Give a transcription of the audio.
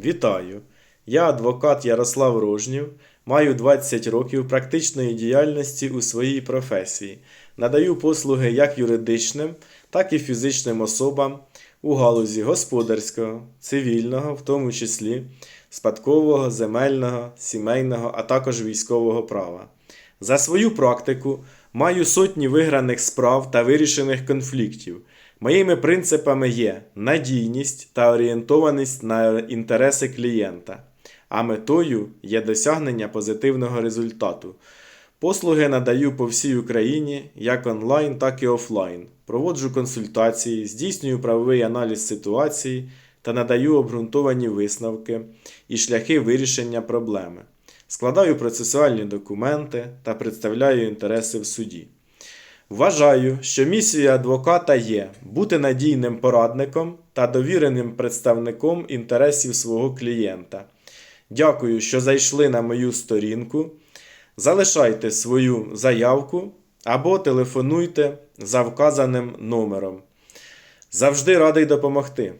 Вітаю! Я адвокат Ярослав Рожнів, маю 20 років практичної діяльності у своїй професії. Надаю послуги як юридичним, так і фізичним особам у галузі господарського, цивільного, в тому числі спадкового, земельного, сімейного, а також військового права. За свою практику маю сотні виграних справ та вирішених конфліктів. Моїми принципами є надійність та орієнтованість на інтереси клієнта, а метою є досягнення позитивного результату. Послуги надаю по всій Україні як онлайн, так і офлайн. Проводжу консультації, здійснюю правовий аналіз ситуації та надаю обґрунтовані висновки і шляхи вирішення проблеми. Складаю процесуальні документи та представляю інтереси в суді. Вважаю, що місія адвоката є бути надійним порадником та довіреним представником інтересів свого клієнта. Дякую, що зайшли на мою сторінку. Залишайте свою заявку або телефонуйте за вказаним номером. Завжди радий допомогти.